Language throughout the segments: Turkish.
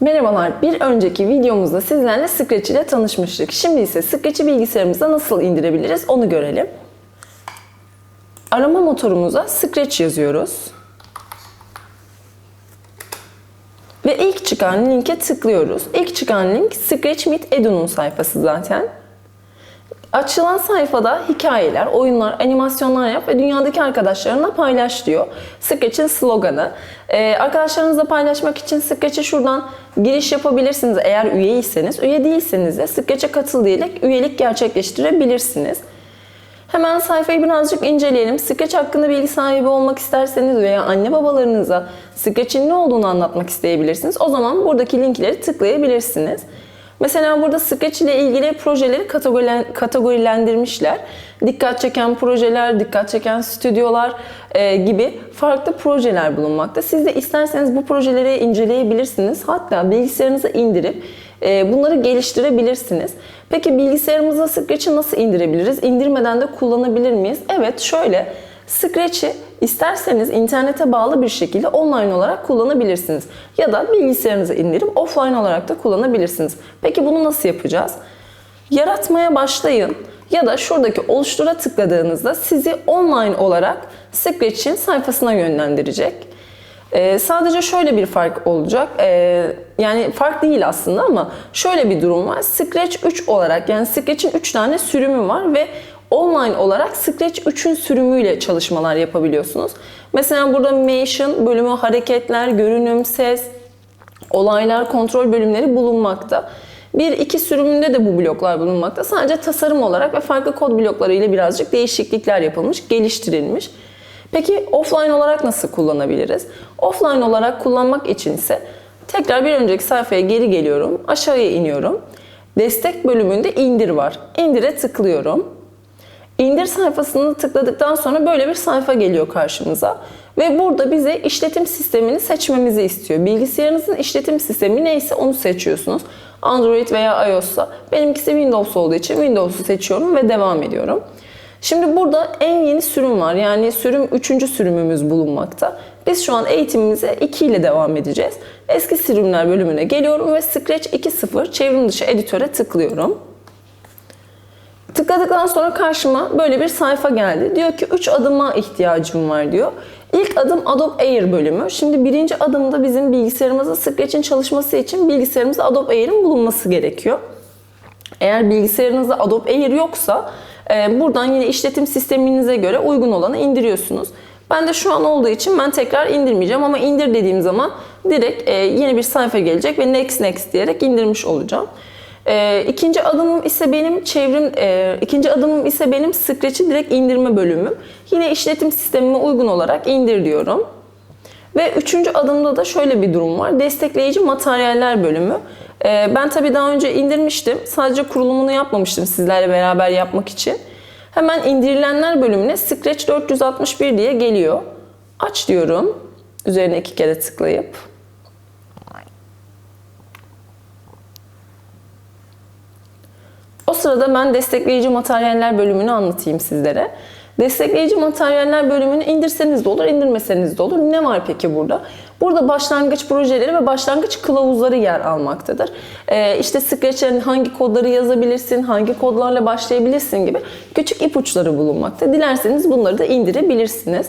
Merhabalar, bir önceki videomuzda sizlerle Scratch ile tanışmıştık. Şimdi ise Scratch'i bilgisayarımıza nasıl indirebiliriz onu görelim. Arama motorumuza Scratch yazıyoruz. Ve ilk çıkan linke tıklıyoruz. İlk çıkan link Scratch Meet Edu'nun sayfası zaten. Açılan sayfada hikayeler, oyunlar, animasyonlar yap ve dünyadaki arkadaşlarına paylaş diyor. Scratch'in sloganı. Ee, arkadaşlarınızla paylaşmak için Scratch'e şuradan giriş yapabilirsiniz eğer üyeyseniz. Üye değilseniz de Scratch'e katıl diyerek üyelik gerçekleştirebilirsiniz. Hemen sayfayı birazcık inceleyelim. Scratch hakkında bilgi sahibi olmak isterseniz veya anne babalarınıza Scratch'in ne olduğunu anlatmak isteyebilirsiniz. O zaman buradaki linkleri tıklayabilirsiniz. Mesela burada Scratch ile ilgili projeleri kategorilen- kategorilendirmişler. Dikkat çeken projeler, dikkat çeken stüdyolar e, gibi farklı projeler bulunmakta. Siz de isterseniz bu projeleri inceleyebilirsiniz. Hatta bilgisayarınıza indirip e, bunları geliştirebilirsiniz. Peki bilgisayarımıza Scratch'i nasıl indirebiliriz? İndirmeden de kullanabilir miyiz? Evet şöyle Scratch'i isterseniz internete bağlı bir şekilde online olarak kullanabilirsiniz. Ya da bilgisayarınıza indirip offline olarak da kullanabilirsiniz. Peki bunu nasıl yapacağız? Yaratmaya başlayın ya da şuradaki oluştura tıkladığınızda sizi online olarak Scratch'in sayfasına yönlendirecek. Ee, sadece şöyle bir fark olacak. Ee, yani fark değil aslında ama şöyle bir durum var. Scratch 3 olarak yani Scratch'in 3 tane sürümü var ve online olarak Scratch 3'ün sürümüyle çalışmalar yapabiliyorsunuz. Mesela burada Motion bölümü hareketler, görünüm, ses, olaylar, kontrol bölümleri bulunmakta. Bir iki sürümünde de bu bloklar bulunmakta. Sadece tasarım olarak ve farklı kod blokları ile birazcık değişiklikler yapılmış, geliştirilmiş. Peki offline olarak nasıl kullanabiliriz? Offline olarak kullanmak için ise tekrar bir önceki sayfaya geri geliyorum. Aşağıya iniyorum. Destek bölümünde indir var. İndire tıklıyorum. İndir sayfasını tıkladıktan sonra böyle bir sayfa geliyor karşımıza. Ve burada bize işletim sistemini seçmemizi istiyor. Bilgisayarınızın işletim sistemi neyse onu seçiyorsunuz. Android veya iOS'sa benimkisi Windows olduğu için Windows'u seçiyorum ve devam ediyorum. Şimdi burada en yeni sürüm var. Yani sürüm 3. sürümümüz bulunmakta. Biz şu an eğitimimize 2 ile devam edeceğiz. Eski sürümler bölümüne geliyorum ve Scratch 2.0 çevrim dışı editöre tıklıyorum. Tıkladıktan sonra karşıma böyle bir sayfa geldi. Diyor ki 3 adıma ihtiyacım var diyor. İlk adım Adobe Air bölümü. Şimdi birinci adımda bizim bilgisayarımızda Scratch'in çalışması için bilgisayarımızda Adobe Air'in bulunması gerekiyor. Eğer bilgisayarınızda Adobe Air yoksa e, buradan yine işletim sisteminize göre uygun olanı indiriyorsunuz. Ben de şu an olduğu için ben tekrar indirmeyeceğim ama indir dediğim zaman direkt e, yeni bir sayfa gelecek ve next next diyerek indirmiş olacağım. E, ikinci adımım ise benim çevrim, e, ikinci adımım ise benim Scratch'i direkt indirme bölümüm. Yine işletim sistemime uygun olarak indir diyorum. Ve üçüncü adımda da şöyle bir durum var. Destekleyici materyaller bölümü. Ee, ben tabii daha önce indirmiştim. Sadece kurulumunu yapmamıştım sizlerle beraber yapmak için. Hemen indirilenler bölümüne Scratch 461 diye geliyor. Aç diyorum. Üzerine iki kere tıklayıp. Sırada ben destekleyici materyaller bölümünü anlatayım sizlere. Destekleyici materyaller bölümünü indirseniz de olur, indirmeseniz de olur. Ne var peki burada? Burada başlangıç projeleri ve başlangıç kılavuzları yer almaktadır. Ee, işte Scratch'in hangi kodları yazabilirsin, hangi kodlarla başlayabilirsin gibi küçük ipuçları bulunmakta. Dilerseniz bunları da indirebilirsiniz.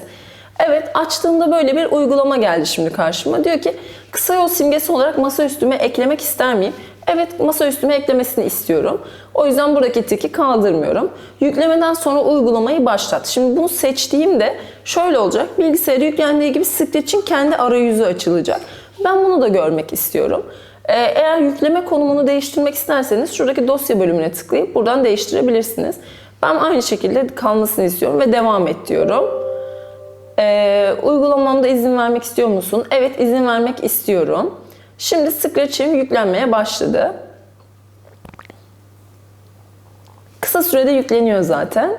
Evet açtığımda böyle bir uygulama geldi şimdi karşıma. Diyor ki kısa yol simgesi olarak masa üstüme eklemek ister miyim? Evet masa üstüme eklemesini istiyorum. O yüzden buradaki tiki kaldırmıyorum. Yüklemeden sonra uygulamayı başlat. Şimdi bunu seçtiğimde şöyle olacak. Bilgisayara yüklendiği gibi Scratch'in kendi arayüzü açılacak. Ben bunu da görmek istiyorum. Ee, Eğer yükleme konumunu değiştirmek isterseniz şuradaki dosya bölümüne tıklayıp buradan değiştirebilirsiniz. Ben aynı şekilde kalmasını istiyorum ve devam et diyorum. Ee, uygulamamda izin vermek istiyor musun? Evet izin vermek istiyorum. Şimdi Scratch'im yüklenmeye başladı. Kısa sürede yükleniyor zaten.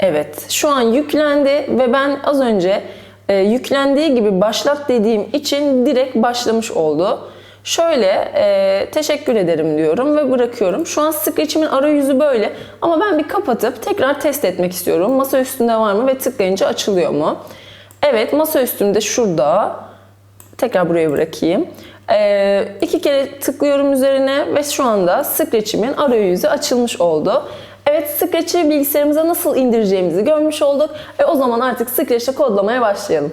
Evet, şu an yüklendi ve ben az önce e, yüklendiği gibi başlat dediğim için direkt başlamış oldu. Şöyle e, teşekkür ederim diyorum ve bırakıyorum. Şu an Scratch'imin arayüzü böyle ama ben bir kapatıp tekrar test etmek istiyorum. Masa üstünde var mı ve tıklayınca açılıyor mu? Evet masa üstümde şurada. Tekrar buraya bırakayım. Ee, iki kere tıklıyorum üzerine ve şu anda Scratch'imin arayüzü açılmış oldu. Evet Scratch'i bilgisayarımıza nasıl indireceğimizi görmüş olduk. E, o zaman artık Scratch'te kodlamaya başlayalım.